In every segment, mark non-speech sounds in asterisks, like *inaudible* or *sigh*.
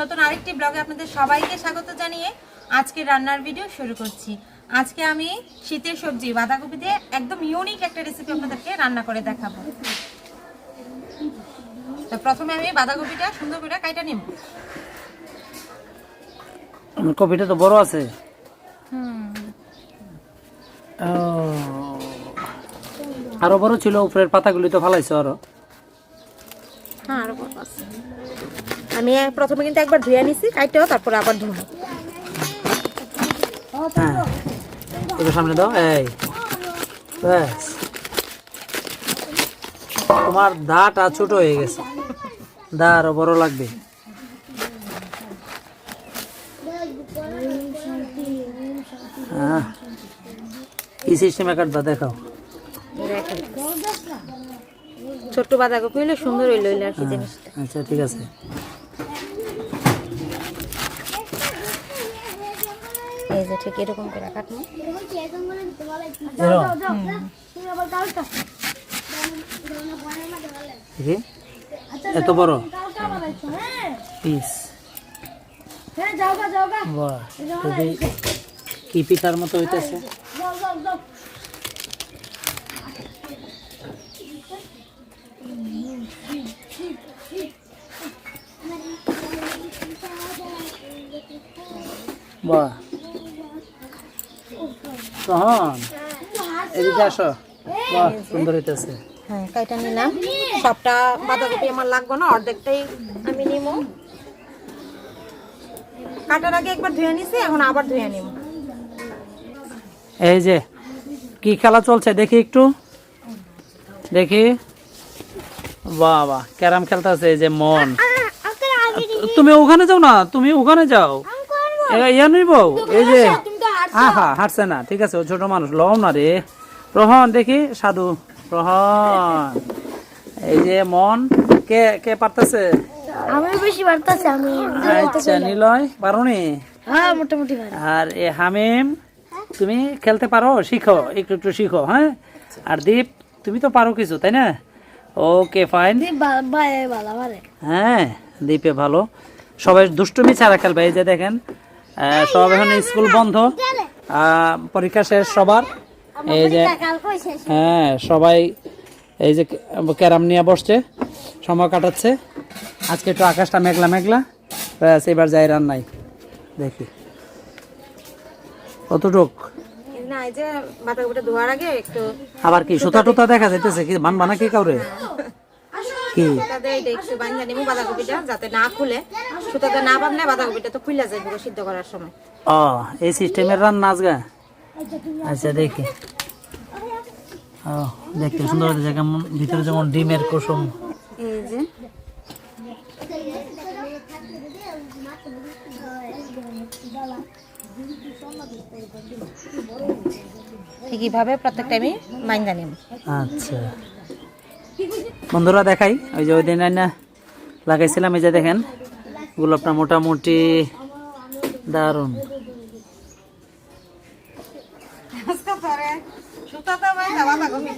নতুন আরেকটি ব্লগে আপনাদের সবাইকে স্বাগত জানিয়ে আজকে রান্নার ভিডিও শুরু করছি। আজকে আমি শীতের সবজি বাঁধাকপি দিয়ে একদম ইউনিক একটা রেসিপি আপনাদেরকে রান্না করে দেখাবো। তো প্রথমে আমি বাঁধাকপিটা সুন্দর করে কাইটা নিব। কপিটা তো বড় আছে। আরও বড় ছিল উপরের পাতাগুলি তো ফালাইছো আরও। হ্যাঁ। আমি প্রথমে কিন্তু একবার ধুয়ে নিছি, কাইটাও তারপরে আবার ধুবো। হ্যাঁ একটু সামনে দাও, এই। ব্যাস। তোমার দাটা ছোট হয়ে গেছে। দা আরও বড় লাগবে। হ্যাঁ কি সিস্টেমে কাটবা দেখাও দেখেন ছোট্ট বাঁধাকপি হইলে সুন্দর হইল আর কি জিনিসটা। আচ্ছা ঠিক আছে। এই যে ঠিক এরকম করে কাটবো। এরকম এত বড়? পিস। বাহ খুবই কি পিঠার মতো হইতেছে। বাহ। তখন এদিকে আসো। বাহ সুন্দর হইতেছে। হ্যাঁ নিলাম। সবটা বাঁধাকপি আমার লাগবে না অর্ধেকটাই আমি নিব কাটার আগে একবার ধুয়ে নিছি এখন আবার ধুয়ে নিব এই যে কি খেলা চলছে? দেখি একটু। দেখি। বাহ বাহ। ক্যারাম খেলতেছে এই যে মন। তুমি ওখানে যাও না তুমি ওখানে যাও। ইয়া নিব এই যে হ্যাঁ হাঁটছে। না ঠিক আছে ও ছোট মানুষ লও না রে। প্রহন দেখি সাধু। প্রহন এই যে মন কে কে পারতেছে? আমি বেশি বাড়তেছে আমি আচ্ছা নিলয় পারোনি? হ্যাঁ মোটামুটি আর এ হামিম তুমি খেলতে পারো? শিখো একটু একটু শিখো হ্যাঁ? আর দীপ তুমি তো পারো কিছু তাই না? ওকে ফাইন হ্যাঁ দীপে ভালো। সবাই দুষ্টুমি ছাড়া খেলবে এই যে দেখেন। সব এখন স্কুল বন্ধ। পরীক্ষা শেষ সবার। এই যে হ্যাঁ সবাই এই যে ক্যারাম নিয়ে বসছে সময় কাটাচ্ছে। আজকে একটু আকাশটা মেঘলা মেঘলা। ব্যাস এবার যাই রান্নাই দেখি। কতটুক? না এই যে ধোয়ার আগে একটু আবার কি সুতা টুতা দেখা যাইতেছে কি? বান বানা কি কাউরে? কি? একটু বান্ধা নিব বাঁধাকপিটা যাতে না খুলে। সুতাতে না বাঁধলে বাঁধাকপিটা তো খুলে যায় সিদ্ধ করার সময়। ও এই সিস্টেমের আচ্ছা দেখি। ও দেখতে সুন্দর হয়েছে ভিতরে যেমন ডিমের কুসুম। এই যে। ঠিকইভাবে প্রত্যেকটা আমি মাইন্দা নিব আচ্ছা। বন্ধুরা দেখাই, ওই যে ওই দিন লাগাইছিলাম, এই যে দেখেন, গোলাপটা মোটামুটি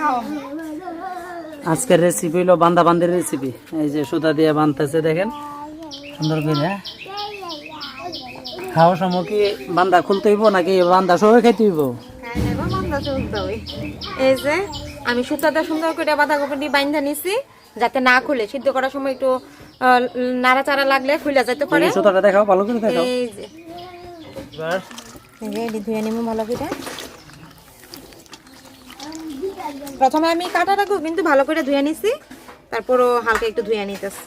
খাওয়া আজকের রেসিপি হলো বান্দা বান্দের রেসিপি এই যে সুতা দিয়ে বানতেছে, দেখেন। সুন্দর করে হ্যাঁ? খাওয়ার সময় কি বান্দা খুলতে হইব নাকি বান্দা খাইতে হইব? এই যে আমি সুতাটা সুন্দর করে বাঁধাকপি বাইন্ধা নিছি যাতে না খুলে। সিদ্ধ করার সময় একটু নাড়াচাড়া লাগলে খুলে যেতে পারে। সুতাটা দেখাও ভালো করে দেখাও। এই যে। ধুয়ে নিব ভালো করে প্রথমে আমি কাটা রাখব কিন্তু ভালো করে ধুয়ে নিছি তারপরও হালকা একটু ধুয়ে নিতেছি।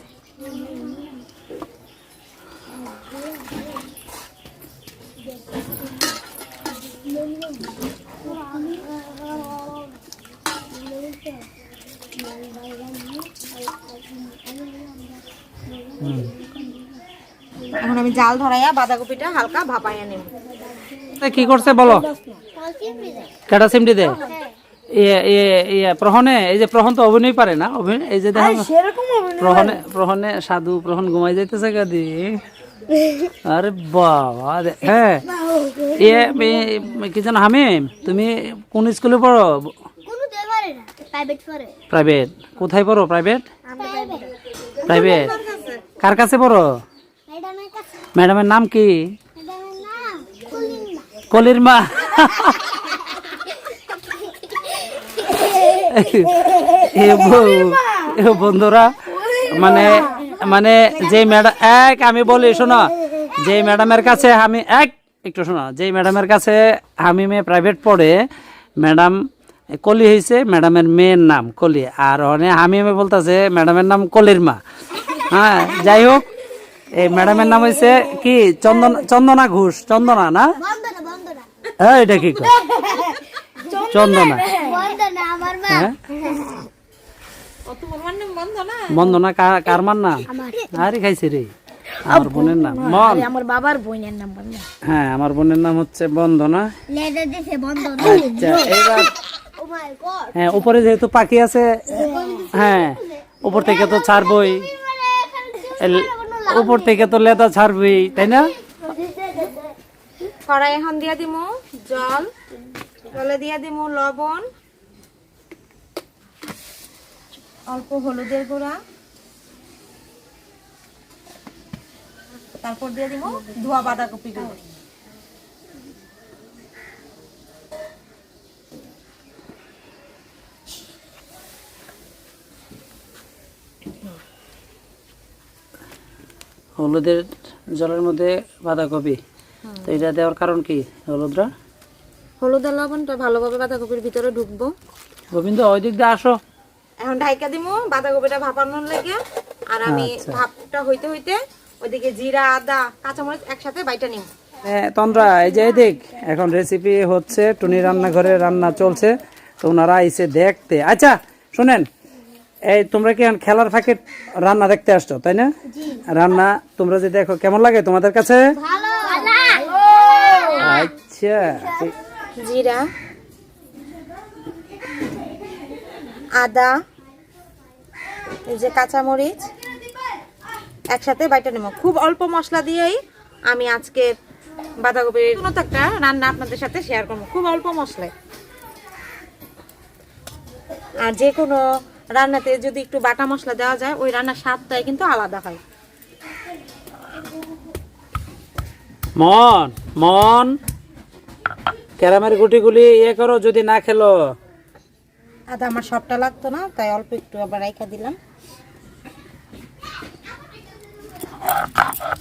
এখন আমি জাল ধরাইয়া বাঁধাকপিটা হালকা ভাপাইয়া নেব। কি করছে বলো? কেটা সিমটি দে? প্রহনে এই যে প্রহন তো অভিনয় পারে না অভিনয় এই যে দেখো প্রহনে প্রহনে সাধু প্রহন ঘুমাই যাইতেছে গাদি আরে বাবা হ্যাঁ। ইয়ে এ- কি যেন হামিম তুমি কোন স্কুলে পড়ো? প্রাইভেট কোথায় পড়ো প্রাইভেট প্রাইভেট কার কাছে পড়ো? ম্যাডামের নাম কি? কলির মা *laughs* বন্ধুরা মানে মানে যে ম্যাডাম এক আমি বলি শোনো। যে ম্যাডামের কাছে আমি এক একটু শোনো। যে ম্যাডামের কাছে আমি মেয়ে প্রাইভেট পড়ে ম্যাডাম কলি হয়েছে ম্যাডামের মেয়ের নাম কলি। আর অনে আমি মেয়ে বলতেছে ম্যাডামের নাম কলির মা। হ্যাঁ যাই হোক এই ম্যাডামের নাম হয়েছে কি? চন্দন চন্দনা ঘোষ। চন্দনা না? হ্যাঁ এটা কি? *laughs* চন্দনা। হ্যাঁ ও তোমার মানে বন্ধ না বন্দনা কা- কার মার নাম? আরে খাইছে রে। আমার বোনের নাম। মন আমার বাবার বোনের নাম বন্ধনা হ্যাঁ আমার বোনের নাম হচ্ছে বন্দনা বন্ধনা। আচ্ছা এবার ও মাই গড হ্যাঁ উপরে যেহেতু পাখি আছে হ্যাঁ উপর থেকে তো ছাড়বই। উপর থেকে তো লেদা ছাড়বই তাই না? কড়াই এখন দিয়া দিমু জল। জলে দিয়া দিমু লবণ। অল্প হলুদের গুঁড়া। তারপর দিয়ে দিমু ধোয়া বাঁধাকপি গুঁড়ো। হলুদের জলের মধ্যে বাঁধাকপি। তো এটা দেওয়ার কারণ কি হলুদরা? হলুদ আর লবণটা ভালোভাবে বাঁধাকপির ভিতরে ঢুকবো। গোবিন্দ ওই দিক দিয়ে আসো। এখন ঢাইকা দিমু বাঁধাকপিটা ভাপানোর লাগে আর আমি আচ্ছা। ভাপটা হইতে হইতে ওইদিকে জিরা আদা কাঁচামরিচ একসাথে বাইটা নিব হ্যাঁ, তন্দ্রা এই যে দেখ এখন রেসিপি হচ্ছে টুনি রান্নাঘরে রান্না চলছে তো ওনারা আইসে দেখতে। আচ্ছা শুনেন এই তোমরা কি এখন খেলার ফাঁকে রান্না দেখতে আসছো তাই না? রান্না তোমরা যে দেখো কেমন লাগে তোমাদের কাছে? আচ্ছা জিরা আদা এই যে কাঁচামরিচ একসাথে বাইটা নেব। খুব অল্প মশলা দিয়েই আমি আজকে বাঁধাকপির কোনো একটা রান্না আপনাদের সাথে শেয়ার করব। খুব অল্প মশলায়। আর যে কোনো রান্নাতে যদি একটু বাটা মশলা দেওয়া যায় ওই রান্নার স্বাদটাই কিন্তু আলাদা হয়। মন মন ক্যারামের গুটিগুলি ইয়ে করো যদি না খেলো। আদা আমার সবটা লাগতো না তাই অল্প একটু আবার রাইখা দিলাম। Ha ha ha.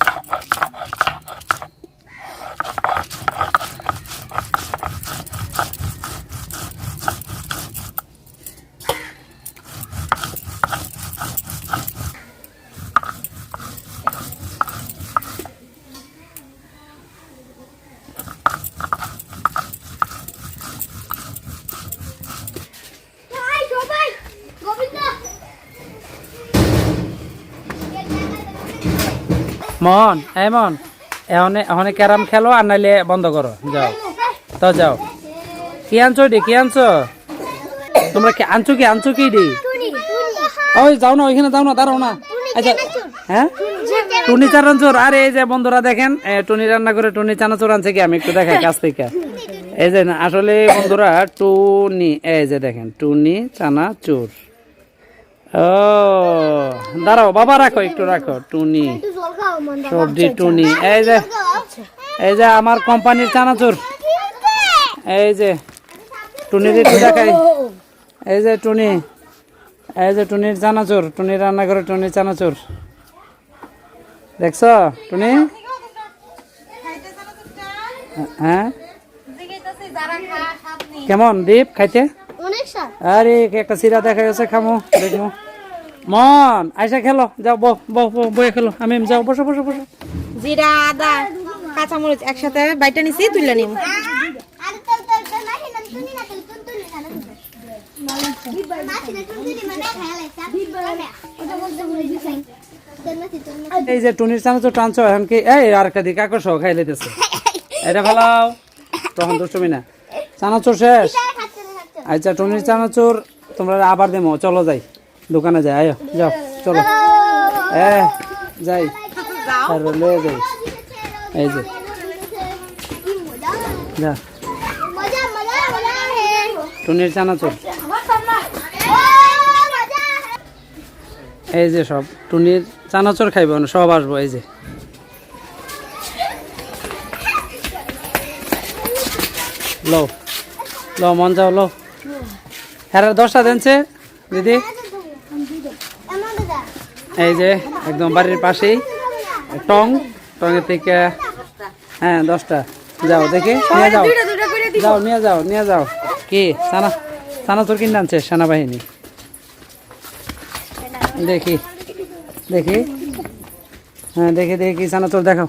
মন এই মন। এখন এখন ক্যারাম খেলো আর নাইলে বন্ধ করো। যাও। তো যাও। কি আনছো ডি কি আনছো? তোমরা কি আনছো কি? আনছো কি ডি ওই যাও না ওইখানে যাও না দাঁড়াও না। আচ্ছা হ্যাঁ? টুনি চানাচুর। আরে এই যে বন্ধুরা দেখেন এ, টুনি রান্না করে টুনি চানাচুর আনছে কি? আমি একটু দেখাই *laughs* কাছ থেকে। এই যে না, আসলে বন্ধুরা টুনি এই যে দেখেন টুনি চানাচুর। ও দাঁড়াও বাবা রাখো একটু রাখো টুনি। সবজি টুনি। এই যে এই যে আমার কোম্পানির চানাচুর। এই যে টুনির একটু দেখাই। এই যে টুনি। এই যে টুনির চানাচুর টুনি রান্না করে টুনির চানাচুর। দেখছ টুনি? হ্যাঁ? কেমন দীপ খাইতে? স্বাদ আরে একটা সিরা দেখা গেছে খামো দেখব মন আইসা খেলো যাও বহ বহ বহ বয়ে খেলো। আমি যাও বসো বসো বসো। জিরা আদা কাঁচামরিচ একসাথে বাইটা নিছি তুলে নিব আর তো তো তো নাহি না টুনি না টুনি টুনি না না নাহি না টুনি মানে খাইলে সাব ওটা বলতে ভুলে গেছি তন্নাতি তন্নাতি এই যে টুনির চানাচুর টানছো এখন কি? এই আর একটা দিক আকর্ষ খাই লেতেছে এটা ফেলাও তখন দুষ্টমি না। চানাচুর শেষ। আচ্ছা টনির চানাচুর, তোমরা আবার দেমো, চলো যাই, দোকানে যাই, আয়ো, যাও, চলো। হ্যাঁ যাই লয়ে যাই, এই যে। যা। টুনির চানাচুর। এই যে সব, টুনির চানাচুর খাইব না সব আসব, এই যে। লও লও, মন যাও লও। হ্যাঁ দশটা দেনছে দিদি। এই যে একদম বাড়ির পাশেই টং টঙের থেকে হ্যাঁ দশটা। যাও দেখি নিয়ে যাও। যাও নিয়ে যাও নিয়ে যাও। কি সানা সানা তোর কিনে আনছে সেনাবাহিনী দেখি দেখি। হ্যাঁ দেখি দেখি সানা তোর দেখাও।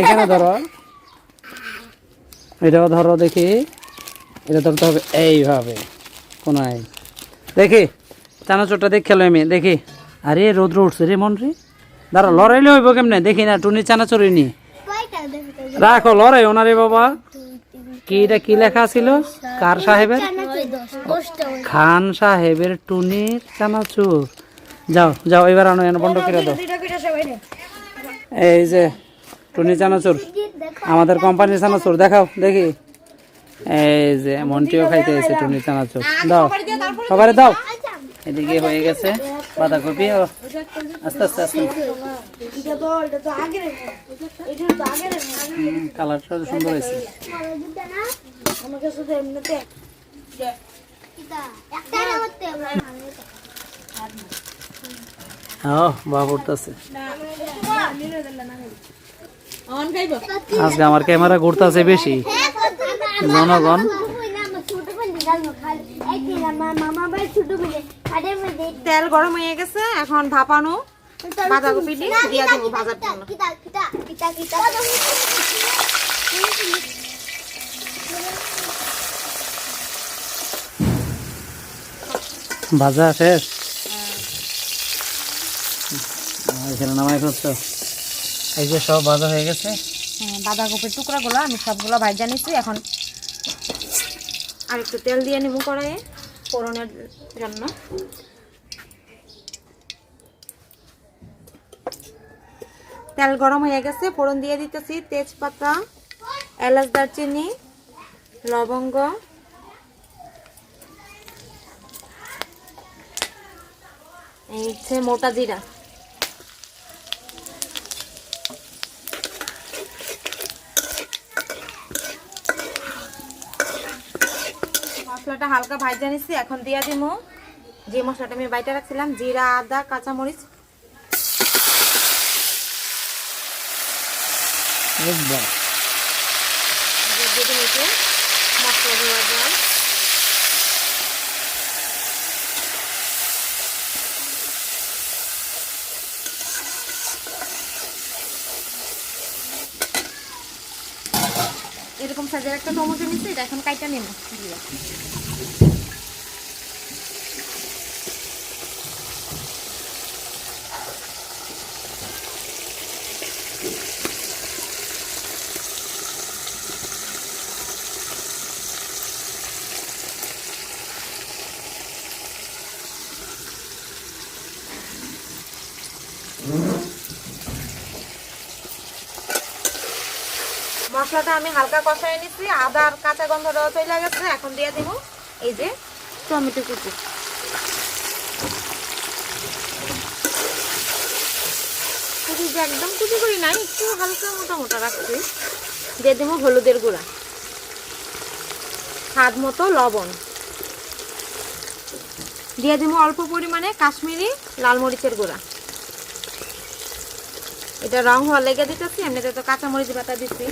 এখানে ধরো। এটাও ধরো দেখি। এটা ধরতে হবে এইভাবে কোনায়। দেখি চানাচুরটা দেখে খেলো আমি দেখি। আরে রোদ্র উঠছে রে মন রে দাঁড়া লড়াইলে হইব কেমনে? দেখি না টুনি চানাচুরি নি রাখো লড়াই ওনারে বাবা। কি এটা কি লেখা ছিল? কার সাহেবের? খান সাহেবের টুনির চানাচুর। যাও যাও এবার আনো এনে বন্ধ করে দাও। এই যে টুনি চানাচুর, আমাদের কোম্পানির চানাচুর, দেখাও, দেখি। এই যে মন্টিও খাইতে এসে টুনি চানাচুর। দাও, সবারে দাও। এদিকে হয়ে গেছে বাঁধাকপি ও আস্তে আস্তে আস্তে। কালারটা সুন্দর হয়েছে। ও, বাবা পড়তেছে আজকে আমার ক্যামেরা ঘুরতেছে বেশি। জনগণ। তেল গরম হয়ে গেছে এখন ভাপানো। বাঁধাকপি দিয়ে দেবো ভাজার জন্য। ভাজা শেষ। এখানে নামাই ফেলছো। এই যে সব ভাজা হয়ে গেছে। হ্যাঁ, বাঁধাকপির টুকরাগুলো আমি সবগুলো ভাজা নিচ্ছি এখন আর একটু তেল দিয়ে নিব কড়াইয়ে ফোড়নের জন্য। তেল গরম হয়ে গেছে ফোড়ন দিয়ে দিতেছি তেজপাতা এলাচ দারচিনি লবঙ্গ। এই হচ্ছে মোটা জিরা। মশলাটা হালকা ভাজা জানিয়েছি এখন দিয়ে দিব যে মশলাটা আমি বাইটা রাখছিলাম জিরা আদা কাঁচামরিচ। দিয়ে দিয়ে দিব একটু মশলা দেওয়া জল সাইজের একটা টমেটো নিচ্ছি এটা এখন কাইটা নেব। দিয়ে মশলাটা আমি হালকা কষাই আদা আর কাঁচা গন্ধটাও চলে গেছে, এখন দিয়ে দিব এই যে টমেটো কুচি। কুচি যে একদম কুচি করি নাই একটু হালকা মোটা মোটা রাখছি। দিয়ে দিব হলুদের গুঁড়া। স্বাদ মতো লবণ। দিয়ে দিব অল্প পরিমাণে কাশ্মীরি লাল মরিচের গুঁড়া। এটা রং হওয়া লেগে দিতেছি, এমনিতে তো কাঁচা মরিচ বাটা দিচ্ছি।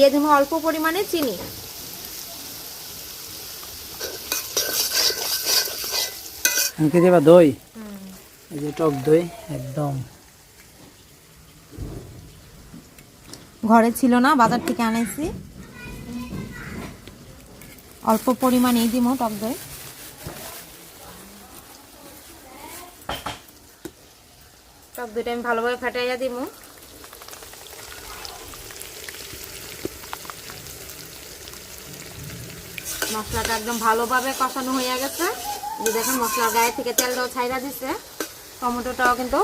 দিয়ে দেবো অল্প পরিমাণে চিনি। দেবা দই? এই যে টক দই একদম। ঘরে ছিল না বাজার থেকে আনাইছি। অল্প পরিমাণেই দিব টক দই। টক দইটা আমি ভালোভাবে ফাটাইয়া দিব মশলাটা একদম ভালোভাবে কষানো হয়ে গেছে। যে দেখেন মশলার গায়ে থেকে তেলটাও ছাইরা দিচ্ছে টমেটোটাও কিন্তু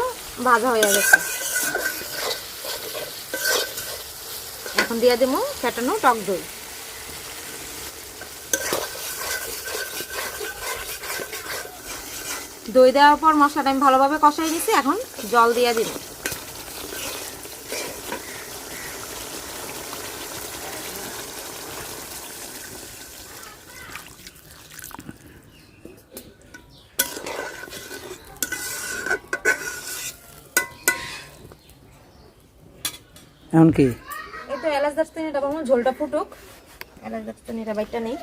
ভাজা হয়ে গেছে। এখন দিয়ে দেবো ফেটানো টক দই। দই দেওয়ার পর মশলাটা আমি ভালোভাবে কষাই নিছি, এখন জল দিয়ে দিব। এখন কি? এই তো এলাচ দারচিনিটা বামু ঝোলটা ফুটুক। এলাচ দারচিনিটা বাইটটা নেই।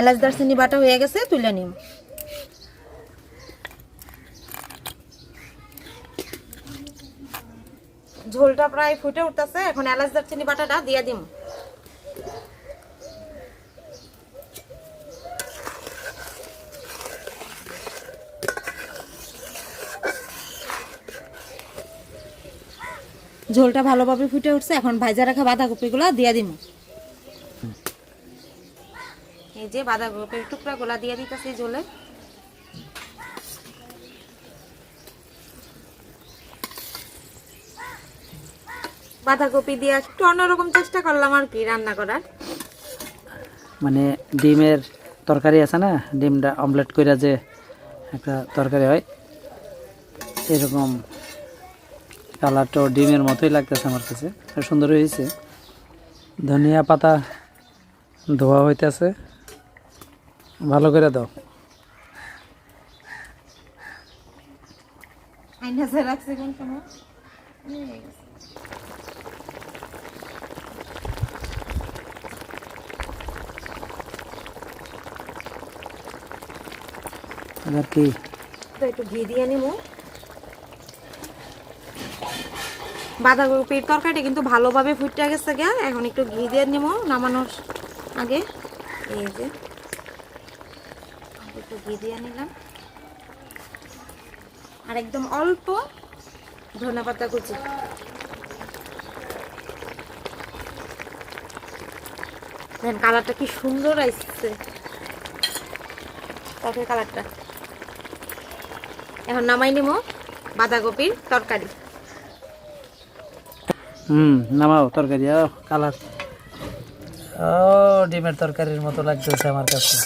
এলাচ দারচিনি বাটা হয়ে গেছে, তুলে নিম। ঝোলটা প্রায় ফুটে উঠতেছে, এখন এলাচ দারচিনি বাটাটা দিয়ে দিম। ঝোলটা ভালোভাবে ফুটে উঠছে এখন ভাজা রাখা বাঁধাকপিগুলো দিয়ে দিব এই যে বাঁধাকপির টুকরাগুলো দিয়ে দিতেছি ঝোলে। বাঁধাকপি দিয়ে একটু অন্যরকম চেষ্টা করলাম আর কি রান্না করার। মানে ডিমের তরকারি আছে না ডিমটা অমলেট করে যে একটা তরকারি হয় এরকম কালারটাও ডিমের মতোই লাগতেছে আমার কাছে। আর সুন্দর হয়েছে। ধনিয়া পাতা ধোয়া হইতেছে। ভালো করে দাও। এবার কি? একটু ঘি দিয়ে নিব বাঁধাকপির তরকারিটা কিন্তু ভালোভাবে ফুটে গেছে গা। এখন একটু ঘি দিয়ে নিব নামানোর আগে। এই যে। একটু ঘি দিয়ে নিলাম। আর একদম অল্প ধনে পাতা কুচি। দেখেন কালারটা কি সুন্দর আসছে। তরকারি কালারটা। এখন নামাই নিব বাঁধাকপির তরকারি। হুম নামাও তরকারি ও কালার। ও ডিমের তরকারির মতো লাগতেছে আমার কাছে।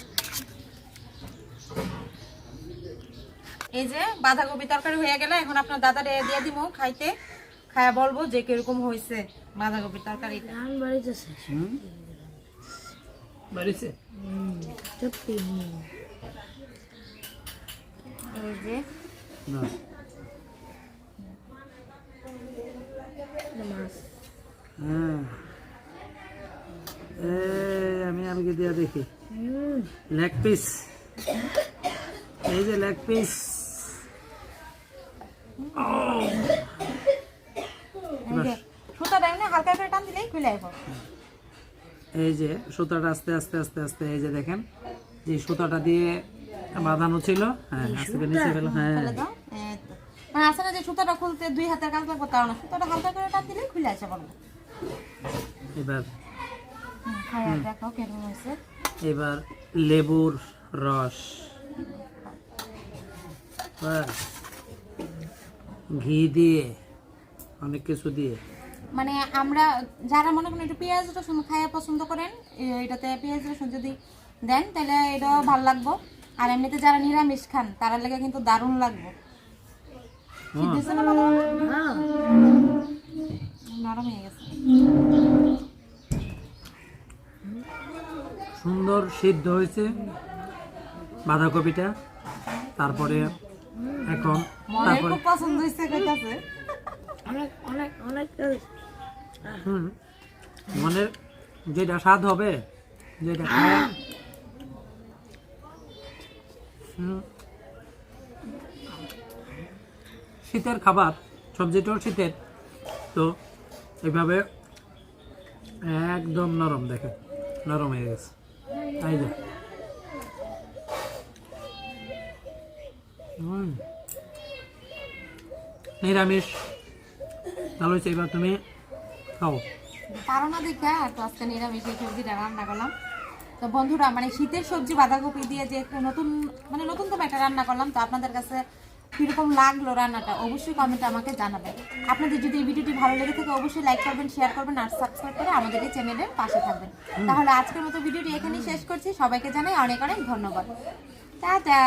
এই যে বাঁধাকপি তরকারি হয়ে গেলে এখন আপনার দাদারে দিয়ে দিব খাইতে। খায়া বলব যে কীরকম হয়েছে বাঁধাকপির তরকারিটা। হুম? বাড়িছে এই যে না হ্যাঁ। এই আমি আলগে দিয়া দেখি। লেগ পিস এই যে লেগ পিস এই যে সুতাটা আস্তে আস্তে আস্তে আস্তে এই যে দেখেন যে সুতাটা দিয়ে বাঁধানো ছিল। হ্যাঁ আস্তে নিচে ফেলো। হ্যাঁ। মানে আসলে যে সুতাটা খুলতে দুই হাতের কাজ লাগবে তাও না। সুতাটা হালকা করে টান দিলেই খুলে আসে বলব এবার দেখো কেমন হয়েছে। এবার লেবুর রস। ঘি দিয়ে অনেক কিছু দিয়ে। মানে আমরা যারা মনে করেন একটু পেঁয়াজ রসুন খাইয়া পছন্দ করেন এটাতে পেঁয়াজ রসুন যদি দেন তাহলে এটাও ভালো লাগবো। আর এমনিতে যারা নিরামিষ খান তারা লেগে কিন্তু দারুণ লাগবে হুম। দিছে না বাবা? নরম হয়ে গেছে সুন্দর সিদ্ধ হয়েছে বাঁধাকপিটা, তারপরে এখন তারপরে কইতাছে হুম, মনের যেটা স্বাদ হবে, যেটা হুম। শীতের খাবার সবজিটাও শীতের, তো এইভাবে একদম নরম দেখে নরম হয়ে গেছে। এই যে। নিরামিষ। ভালো হয়েছে, এবার তুমি খাও। পারো না দেখা তো আজকে নিরামিষ, এই সবজিটা রান্না করলাম। তো বন্ধুরা মানে শীতের সবজি বাঁধাকপি দিয়ে যে নতুন মানে নতুন তো একটা রান্না করলাম, তো আপনাদের কাছে কীরকম লাগল রান্নাটা অবশ্যই কমেন্টে আমাকে জানাবেন। আপনাদের যদি এই ভিডিওটি ভালো লেগে থাকে অবশ্যই লাইক করবেন শেয়ার করবেন আর সাবস্ক্রাইব করে আমাদের এই চ্যানেলের পাশে থাকবেন। তাহলে আজকের মতো ভিডিওটি এখানেই শেষ করছি। সবাইকে জানাই অনেক অনেক ধন্যবাদ। টাটা!